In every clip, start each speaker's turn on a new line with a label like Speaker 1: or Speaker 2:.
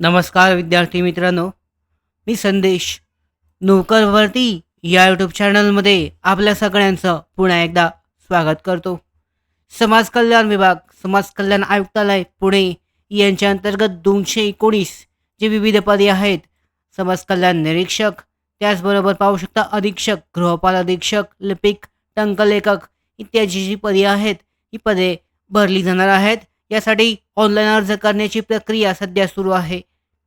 Speaker 1: नमस्कार विद्यार्थी मित्रांनो मी संदेश. नोकरवरती या यूट्यूब चॅनलमध्ये आपल्या सगळ्यांचं पुन्हा एकदा स्वागत करतो. समाज कल्याण विभाग समाज कल्याण आयुक्तालय पुणे यांच्या अंतर्गत दोनशे एकोणीस जे विविध पदे आहेत समाज कल्याण निरीक्षक त्याचबरोबर पाहू शकता अधीक्षक गृहपाल अधीक्षक लिपिक टंकलेखक इत्यादी जी पदे आहेत ही पदे भरली जाणार आहेत. यासाठी ऑनलाईन अर्ज करण्याची प्रक्रिया सध्या सुरू आहे.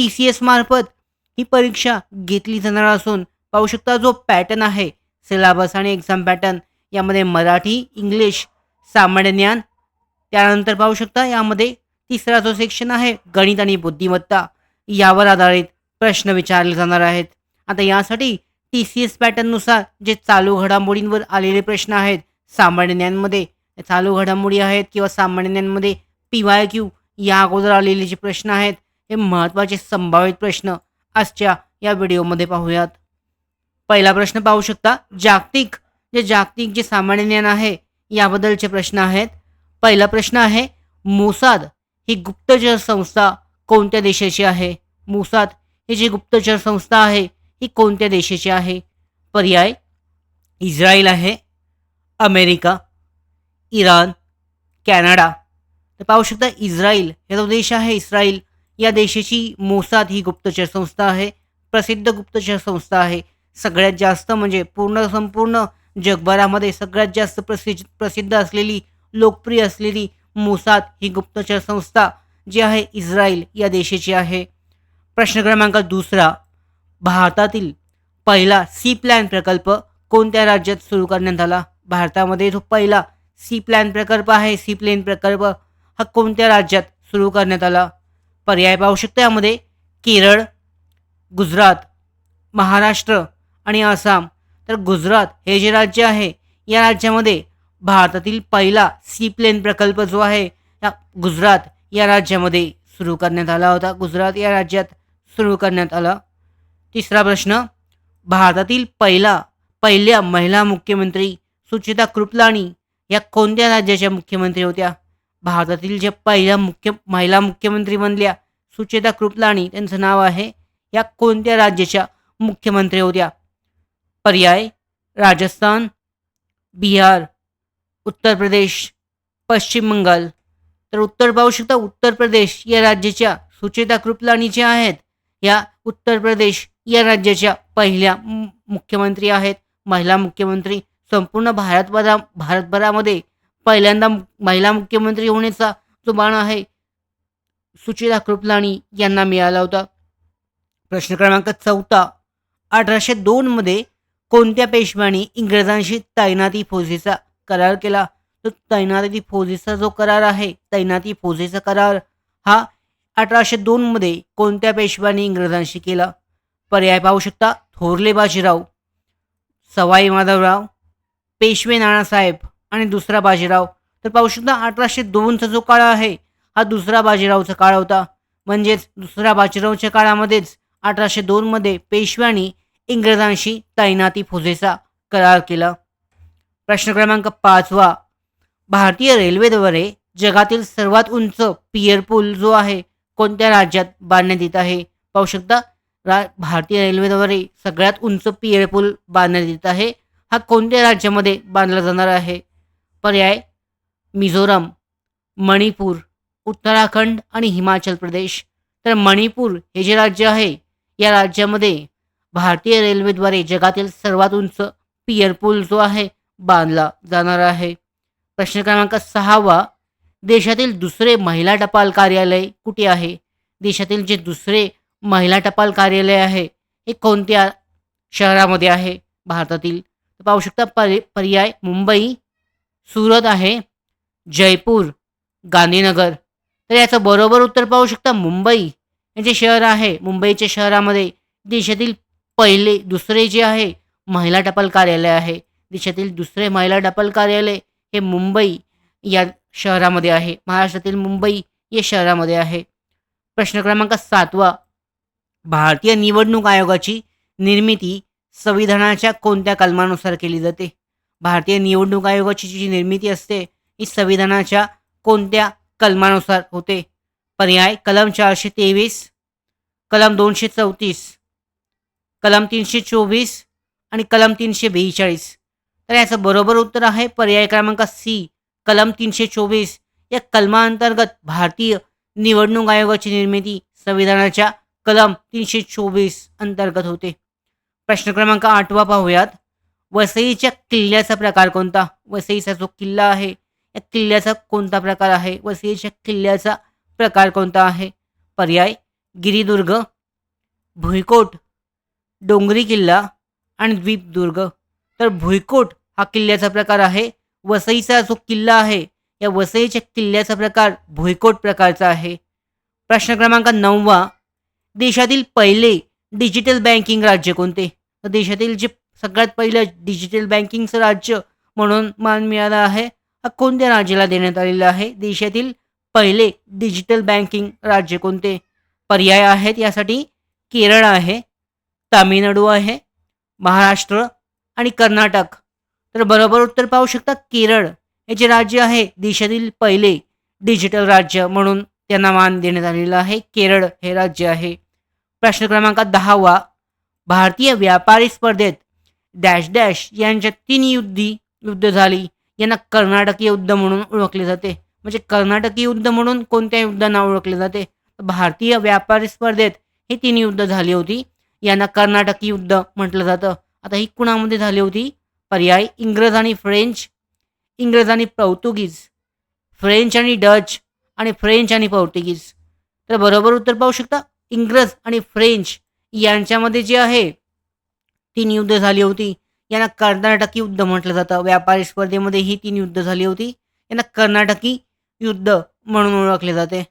Speaker 1: टी सी एस मार्फत ही परीक्षा घेतली जाणार असून पाहू शकता जो पॅटर्न आहे सिलेबस आणि एक्झाम पॅटर्न यामध्ये मराठी इंग्लिश सामान्य ज्ञान त्यानंतर पाहू शकता यामध्ये तिसरा जो सेक्शन आहे गणित आणि बुद्धिमत्ता. यावर आधारित प्रश्न विचारले जाणार आहेत. आता यासाठी टी सी एस पॅटर्ननुसार जे चालू घडामोडींवर आलेले प्रश्न आहेत सामान्य ज्ञानमध्ये चालू घडामोडी आहेत किंवा सामान्य ज्ञानमध्ये पी वाय क्यू या अगोदर आलेले जे प्रश्न आहेत हे महत्त्वाचे संभावित प्रश्न आजच्या या व्हिडिओमध्ये पाहूयात. पहिला प्रश्न पाहू शकता जागतिक जे जागतिक जे सामान्य ज्ञान आहे याबद्दलचे प्रश्न आहेत. पहिला प्रश्न आहे मोसाद ही गुप्तचर संस्था कोणत्या देशाची आहे? मोसाद ही जी गुप्तचर संस्था आहे ही कोणत्या देशाची आहे? पर्याय इस्रायल आहे अमेरिका इराण कॅनडा. तर पाहू शकता इस्रायल हे जो देश आहे इस्रायल या देशाची मोसाद ही गुप्तचर संस्था आहे प्रसिद्ध गुप्तचर संस्था आहे. सगळ्यात जास्त म्हणजे पूर्ण संपूर्ण जगभरामध्ये सगळ्यात जास्त प्रसिद्ध प्रसिद्ध असलेली लोकप्रिय असलेली मोसाद ही गुप्तचर संस्था जी आहे इस्रायल या देशाची आहे. प्रश्न क्रमांक दुसरा भारतातील पहिला सी प्लॅन प्रकल्प कोणत्या राज्यात सुरू करण्यात आला? भारतामध्ये जो पहिला सी प्लॅन प्रकल्प आहे. सी प्लेन प्रकल्प हा कोणत्या राज्यात सुरू करण्यात आला? पर्याय पाहू शकतो यामध्ये. केरळ गुजरात महाराष्ट्र आणि आसाम. तर गुजरात हे जे राज्य आहे या राज्यामध्ये भारतातील पहिला सी प्लेन प्रकल्प जो आहे या गुजरात या राज्यामध्ये सुरू करण्यात आला होता. गुजरात या राज्यात सुरू करण्यात आला. तिसरा प्रश्न भारतातील पहिला पहिल्या महिला मुख्यमंत्री सुचिता कृपलाणी या कोणत्या राज्याच्या मुख्यमंत्री होत्या? भारतातील ज्या पहिल्या मुख्य महिला मुख्यमंत्री बनल्या सुचेता कृपलाणी त्यांचं नाव आहे. या कोणत्या राज्याच्या मुख्यमंत्री होत्या? पर्याय राजस्थान बिहार उत्तर प्रदेश पश्चिम बंगाल. तर उत्तर पाहू शकता उत्तर प्रदेश या राज्याच्या सुचेता कृपलाणी ज्या आहेत. या उत्तर प्रदेश या राज्याच्या पहिल्या मुख्यमंत्री आहेत. महिला मुख्यमंत्री संपूर्ण भारतभरा भारतभरामध्ये पहिल्यांदा मु- महिला मुख्यमंत्री होण्याचा जो बाण आहे सुचिता कृपलाणी यांना मिळाला होता. प्रश्न क्रमांक चौथा अठराशे दोनमध्ये कोणत्या पेशव्याने इंग्रजांशी तैनाती फौजेचा करार केला? तर तैनाती फौजेचा जो करार आहे तैनाती फौजेचा करार हा अठराशे दोनमध्ये कोणत्या पेशव्याने इंग्रजांशी केला? पर्याय पाहू शकता थोरले बाजीराव सवाई माधवराव पेशवे नानासाहेब आणि दुसरा बाजीराव. तर पाहू शकता अठराशे दोनचा जो काळ आहे हा दुसरा बाजीरावचा काळ होता. म्हणजेच दुसऱ्या बाजीरावच्या काळामध्येच अठराशे दोनमध्ये पेशव्यांनी इंग्रजांशी तैनाती फुजेचा करार केला. प्रश्न क्रमांक पाचवा. भारतीय रेल्वेद्वारे जगातील सर्वात उंच पियर पूल जो आहे कोणत्या राज्यात बांधण्यात येत आहे? पाहू शकता रा भारतीय रेल्वेद्वारे सगळ्यात उंच पियर पूल बांधण्यात येत आहे हा कोणत्या राज्यामध्ये बांधला जाणार आहे? पर्याय मिझोरम मणिपूर उत्तराखंड आणि हिमाचल प्रदेश. तर मणिपूर हे जे राज्य आहे या राज्यामध्ये भारतीय रेल्वेद्वारे जगातील सर्वात उंच पियर पूल जो आहे बांधला जाणार आहे. प्रश्न क्रमांक सहावा देशातील दुसरे महिला टपाल कार्यालय कुठे आहे? देशातील जे दुसरे महिला टपाल कार्यालय आहे हे कोणत्या शहरामध्ये आहे? भारतातील. तर पाहू शकता पर्याय मुंबई सुरत आहे जयपूर गांधीनगर. तर याचं बरोबर उत्तर पाहू शकता मुंबई. हे जे शहर आहे मुंबईच्या शहरामध्ये देशातील पहिले दुसरे जे आहे महिला टपाल कार्यालय आहे. देशातील दुसरे महिला टपाल कार्यालय हे मुंबई या शहरामध्ये आहे. महाराष्ट्रातील मुंबई या शहरामध्ये आहे. प्रश्न क्रमांक सातवा. भारतीय निवडणूक आयोगाची निर्मिती संविधानाच्या कोणत्या कलमानुसार केली जाते? भारतीय निवडणूक आयोगाची जी निर्मिती असते ही संविधानाच्या कोणत्या कलमानुसार होते? पर्याय कलम चारशे तेवीस कलम दोनशे चौतीस कलम तीनशे चोवीस आणि कलम तीनशे बेचाळीस. तर याचं बरोबर उत्तर आहे पर्याय क्रमांक सी कलम तीनशे चोवीस. या कलमाअंतर्गत भारतीय निवडणूक आयोगाची निर्मिती संविधानाच्या कलम तीनशे चोवीस अंतर्गत होते. प्रश्न क्रमांक आठवा पाहूयात. वसईच्या किल्ल्याचा प्रकार कोणता? वसईचा जो किल्ला आहे या किल्ल्याचा कोणता प्रकार आहे? वसईच्या किल्ल्याचा प्रकार कोणता आहे? पर्याय गिरिदुर्ग भुईकोट डोंगरी किल्ला आणि द्वीपदुर्ग. तर भुईकोट हा किल्ल्याचा प्रकार आहे वसईचा जो किल्ला आहे या वसईच्या किल्ल्याचा प्रकार भुईकोट प्रकारचा आहे. प्रश्न क्रमांक नववा देशातील पहिले डिजिटल बँकिंग राज्य कोणते? तर देशातील जे सगळ्यात पहिलं डिजिटल बँकिंगचं राज्य म्हणून मान मिळाला आहे. हा कोणत्या राज्याला देण्यात आलेला आहे? देशातील पहिले डिजिटल बँकिंग राज्य कोणते? पर्याय आहेत यासाठी केरळ आहे तामिळनाडू आहे महाराष्ट्र आणि कर्नाटक. तर बरोबर उत्तर पाहू शकता केरळ. हे जे राज्य आहे देशातील पहिले डिजिटल राज्य म्हणून त्यांना मान देण्यात आलेला आहे. केरळ हे राज्य आहे. प्रश्न क्रमांक दहावा. भारतीय व्यापारी स्पर्धेत डॅश डॅश यांच्या तीन युद्धी युद्ध झाली. यांना कर्नाटकी युद्ध म्हणून ओळखले जाते. म्हणजे कर्नाटकी युद्ध म्हणून कोणत्या युद्धांना ओळखले जाते? भारतीय व्यापारी स्पर्धेत ही तीन युद्ध झाली होती. यांना कर्नाटकी युद्ध म्हटलं जातं. आता ही कुणामध्ये झाली होती? पर्याय इंग्रज आणि फ्रेंच इंग्रज आणि पोर्तुगीज फ्रेंच आणि डच आणि फ्रेंच आणि पोर्तुगीज. तर बरोबर उत्तर पाहू शकता? इंग्रज आणि फ्रेंच यांच्यामध्ये जे आहे तीन युद्ध झाली होती. यांना कर्नाटकी युद्ध म्हटलं जातं. व्यापारी स्पर्धेमध्ये ही तीन युद्ध झाली होती. यांना कर्नाटकी युद्ध म्हणून ओळखले जाते.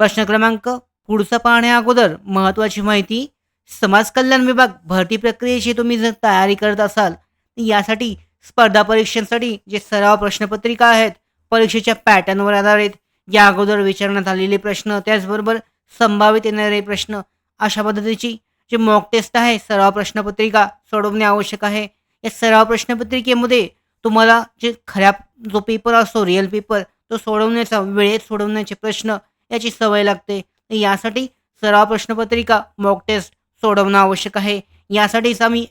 Speaker 1: प्रश्न क्रमांक पुढचा पाहण्या अगोदर महत्त्वाची माहिती समाज कल्याण विभाग भरती प्रक्रियेची तुम्ही जर तयारी करत असाल तर यासाठी स्पर्धा परीक्षांसाठी जे सराव प्रश्नपत्रिका आहेत परीक्षेच्या पॅटर्नवर आधारित या अगोदर विचारण्यात आलेले प्रश्न त्याचबरोबर संभावित येणारे प्रश्न अशा पद्धतीची जे मॉक टेस्ट आहे सराव प्रश्नपत्रिका सोडवणे आवश्यक आहे. या सराव प्रश्नपत्रिकेमध्ये तुम्हाला जे खऱ्या जो पेपर असतो रिअल पेपर तो सोडवण्याचा वेळेत सोडवण्याचे प्रश्न याची सवय लागते. यासाठी सराव प्रश्नपत्रिका मॉक टेस्ट सोडवणं आवश्यक आहे. यासाठीच आम्ही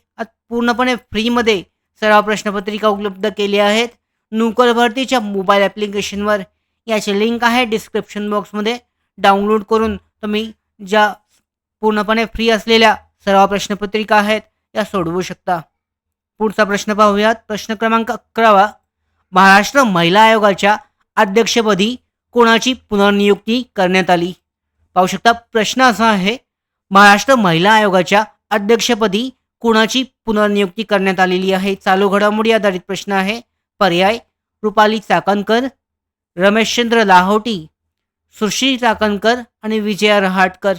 Speaker 1: पूर्णपणे फ्रीमध्ये सराव प्रश्नपत्रिका उपलब्ध केली आहेत. नोकर भरतीच्या मोबाईल ॲप्लिकेशनवर याची लिंक आहे डिस्क्रिप्शन बॉक्समध्ये डाउनलोड करून तुम्ही ज्या पूर्णपणे फ्री असलेल्या सर्व प्रश्नपत्रिका आहेत या सोडवू शकता. पुढचा प्रश्न पाहूयात. प्रश्न क्रमांक अकरावा. महाराष्ट्र महिला आयोगाच्या अध्यक्षपदी कोणाची पुनर्नियुक्ती करण्यात आली? पाहू शकता प्रश्न असा आहे महाराष्ट्र महिला आयोगाच्या अध्यक्षपदी कुणाची पुनर्नियुक्ती करण्यात आलेली आहे? चालू घडामोडी आधारित प्रश्न आहे. पर्याय रुपाली चाकणकर रमेशचंद्र लाहोटी सुश्री चाकणकर आणि विजया रहाटकर.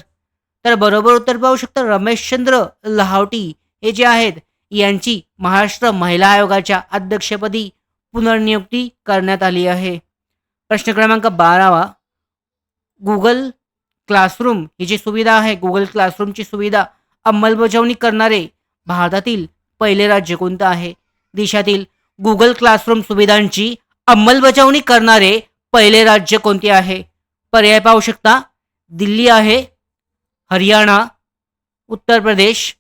Speaker 1: तर बरोबर उत्तर पाहू शकता रमेशचंद्र लहावटी हे जे आहेत यांची महाराष्ट्र महिला आयोगाच्या अध्यक्षपदी पुनर्नियुक्ती करण्यात आली आहे. प्रश्न क्रमांक बारावा. गुगल क्लासरूम ही जी सुविधा आहे गुगल क्लासरूमची सुविधा अंमलबजावणी करणारे भारतातील पहिले राज्य कोणतं आहे? देशातील गुगल क्लासरूम सुविधांची अंमलबजावणी करणारे पहिले राज्य कोणते आहे? पर्याय पाहू शकता. दिल्ली आहे हरियाणा उत्तर प्रदेश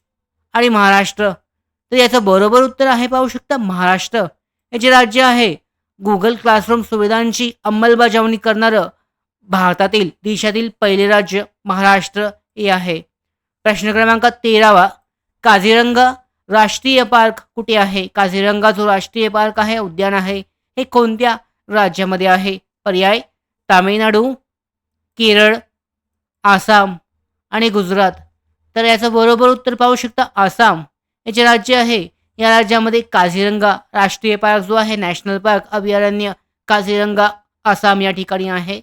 Speaker 1: आणि महाराष्ट्र. तर याचं बरोबर उत्तर आहे पाहू शकता महाराष्ट्र. हे जे राज्य आहे गुगल क्लासरूम सुविधांची अंमलबजावणी करणारं भारतातील देशातील पहिले राज्य महाराष्ट्र हे आहे. प्रश्न क्रमांक तेरावा काझीरंगा राष्ट्रीय पार्क कुठे आहे? काझीरंगा जो राष्ट्रीय पार्क आहे उद्यान आहे हे कोणत्या राज्यामध्ये आहे? पर्याय तामिळनाडू केरळ आसाम. आणि गुजरात. तर याचं बरोबर उत्तर पाहू शकता आसाम. हे जे राज्य आहे या राज्यामध्ये काझीरंगा राष्ट्रीय पार्क जो आहे नॅशनल पार्क अभयारण्य काझीरंगा आसाम या ठिकाणी आहे.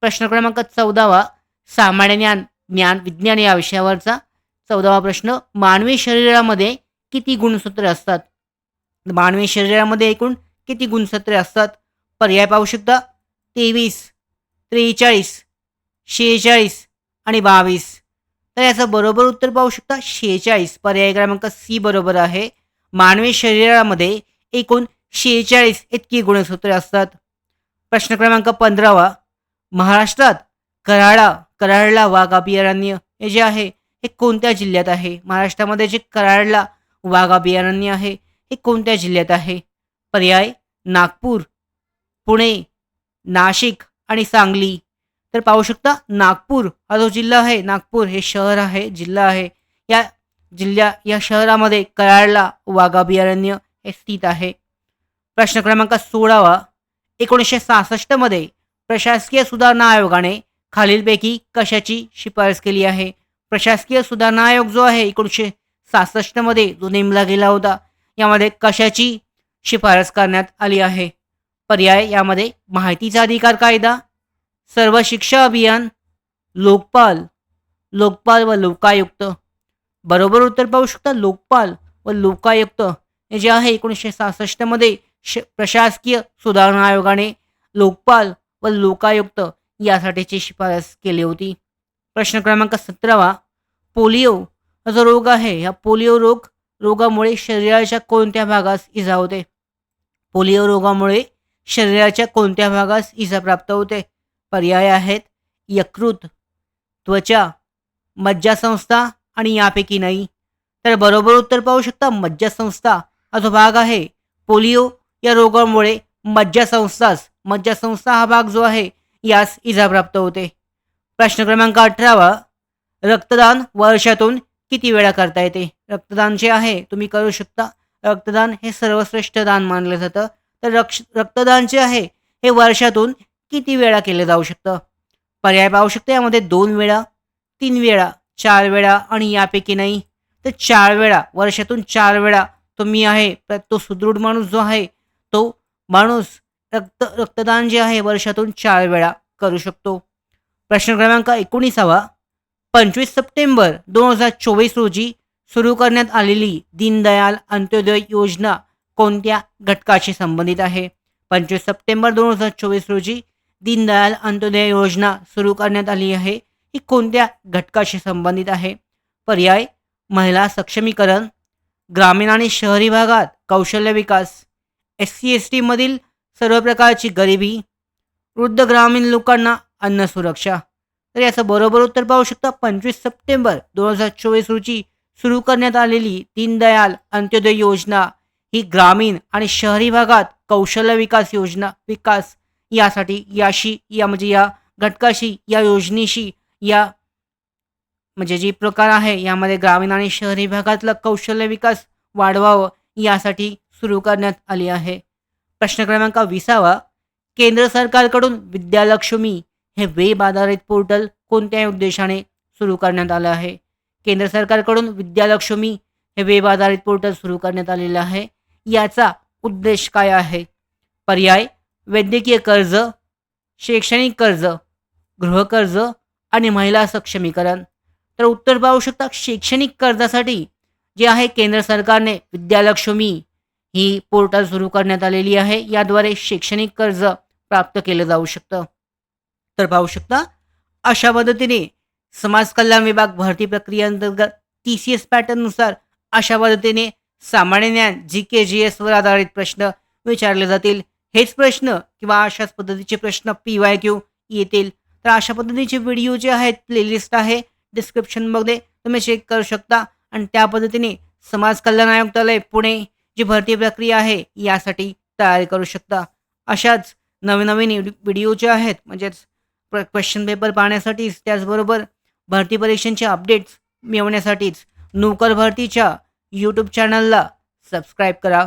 Speaker 1: प्रश्न क्रमांक चौदावा सामान्य ज्ञान ज्ञान विज्ञान या विषयावरचा. चौदावा प्रश्न मानवी शरीरामध्ये किती गुणसूत्रे असतात? मानवी शरीरामध्ये एकूण किती गुणसूत्रे असतात? पर्याय पाहू शकता तेवीस त्रेचाळीस शेहेचाळीस आणि बावीस. तर याचं बरोबर उत्तर पाहू शकता शेहेचाळीस. पर्याय क्रमांक सी बरोबर आहे. मानवी शरीरामध्ये एकूण शेहेचाळीस इतकी गुणसूत्रे असतात. प्रश्न क्रमांक पंधरावा. महाराष्ट्रात कराडा कराडला वाघ अभयारण्य हे जे आहे हे कोणत्या जिल्ह्यात आहे? महाराष्ट्रामध्ये जे कराडला वाघ अभयारण्य आहे हे कोणत्या जिल्ह्यात आहे? पर्याय नागपूर पुणे नाशिक आणि सांगली. तर पाहू शकता नागपूर हा जो जिल्हा आहे नागपूर हे शहर आहे जिल्हा आहे. या जिल्ह्या या शहरामध्ये कराडला वाघ अभयारण्य हे स्थित आहे. प्रश्न क्रमांक सोळावा एकोणीसशे सहासष्टमध्ये प्रशासकीय सुधारणा आयोगाने खालीलपैकी कशाची शिफारस केली आहे? प्रशासकीय सुधारणा आयोग जो आहे एकोणीसशे सहासष्टमध्ये जो नेमला गेला होता यामध्ये कशाची शिफारस करण्यात आली आहे? पर्याय यामध्ये माहितीचा अधिकार कायदा सर्व शिक्षा अभियान लोकपाल लोकपाल व लोकायुक्त. बरोबर उत्तर पाहू शकता लोकपाल व लोकायुक्त हे जे आहे एकोणीसशे सहासष्टमध्ये श प्रशासकीय सुधारणा आयोगाने लोकपाल व लोकायुक्त यासाठीची शिफारस केली होती. प्रश्न क्रमांक सतरावा पोलिओ हा जो रोग आहे ह्या पोलिओ रोग रोगामुळे शरीराच्या कोणत्या भागास इजा होते? पोलिओ रोगामुळे शरीराच्या कोणत्या भागास इजा प्राप्त होते? पर्याय आहेत. यकृत त्वचा मज्जासंस्था आणि यापैकी नाही. तर बरोबर उत्तर पाहू शकता मज्जासंस्था हा जो भाग आहे पोलिओ या रोगामुळे मज्जासंस्थास मज्जासंस्था हा भाग जो आहे यास इजा प्राप्त होते. प्रश्न क्रमांक अठरावा रक्तदान वर्षातून किती वेळा करता येते? रक्तदान जे आहे तुम्ही करू शकता. रक्तदान हे सर्वश्रेष्ठ दान मानलं जातं. तर रक्ष रक्तदान जे आहे हे वर्षातून किती वेळा केलं जाऊ शकतं? पर्याय पाहू शकतो यामध्ये दोन वेळा तीन वेळा चार वेळा आणि यापैकी नाही. तर चार वेळा वर्षातून चार वेळा तुम्ही आहे तो सुदृढ माणूस जो आहे तो माणूस रक्त रक्तदान जे आहे वर्षातून चार वेळा करू शकतो. प्रश्न क्रमांक एकोणीसावा. पंचवीस सप्टेंबर दोन हजार चोवीस रोजी सुरू करण्यात आलेली दीनदयाल अंत्योदय योजना कोणत्या घटकाशी संबंधित आहे? पंचवीस सप्टेंबर दोन हजार चोवीस रोजी दीनदयाल अंत्योदय योजना सुरू करण्यात आली आहे. ही कोणत्या घटकाशी संबंधित आहे? पर्याय महिला सक्षमीकरण ग्रामीण आणि शहरी भागात कौशल्य विकास एस सी एस टीमधील सर्व प्रकारची गरिबी वृद्ध ग्रामीण लोकांना अन्न सुरक्षा. तर याचं बरोबर उत्तर पाहू शकता पंचवीस सप्टेंबर दोन हजार चोवीस रोजी सुरू करण्यात आलेली दीनदयाल अंत्योदय योजना ही ग्रामीण आणि शहरी भागात कौशल्य विकास योजना विकास यासाठी याशी या म्हणजे या घटकाशी या योजनेशी या म्हणजे जे प्रकार आहे यामध्ये ग्रामीण आणि शहरी भागातलं कौशल्य विकास वाढवावं यासाठी सुरू करण्यात आली आहे. प्रश्न क्रमांक विसावा. केंद्र सरकारकडून विद्यालक्ष्मी हे वेब आधारित पोर्टल कोणत्या उद्देशाने सुरू करण्यात आलं आहे? केंद्र सरकारकडून विद्यालक्ष्मी हे वेब आधारित पोर्टल सुरू करण्यात आलेलं आहे. याचा उद्देश काय आहे? पर्याय वैद्यकीय कर्ज शैक्षणिक कर्ज गृहकर्ज आणि महिला सक्षमीकरण. तर उत्तर पाहू शकता शैक्षणिक कर्जासाठी जे आहे केंद्र सरकारने विद्यालक्ष्मी ही पोर्टल सुरू करण्यात आलेली आहे. याद्वारे शैक्षणिक कर्ज प्राप्त केलं जाऊ शकतं. तर पाहू शकता अशा पद्धतीने समाज कल्याण विभाग भरती प्रक्रियेअंतर्गत टी सी एस पॅटर्ननुसार अशा पद्धतीने सामान्य ज्ञान जी के जी एसवर आधारित प्रश्न विचारले जातील. हेच प्रश्न किंवा अशाच पद्धतीचे प्रश्न पी वाय क्यू येतील. तर अशा पद्धतीचे व्हिडिओ जे आहेत प्लेलिस्ट आहे डिस्क्रिप्शनमध्ये तुम्ही चेक करू शकता. आणि त्या पद्धतीने समाज कल्याण आयुक्तालय पुणे जी भरती प्रक्रिया आहे यासाठी तयारी करू शकता. अशाच नवीन नवीन व्हिडिओ जे आहेत म्हणजेच क्वेश्चन पेपर पाहण्यासाठीच त्याचबरोबर भरती परीक्षांचे अपडेट्स मिळवण्यासाठीच नोकर भरतीच्या यूट्यूब चॅनलला सबस्क्राईब करा.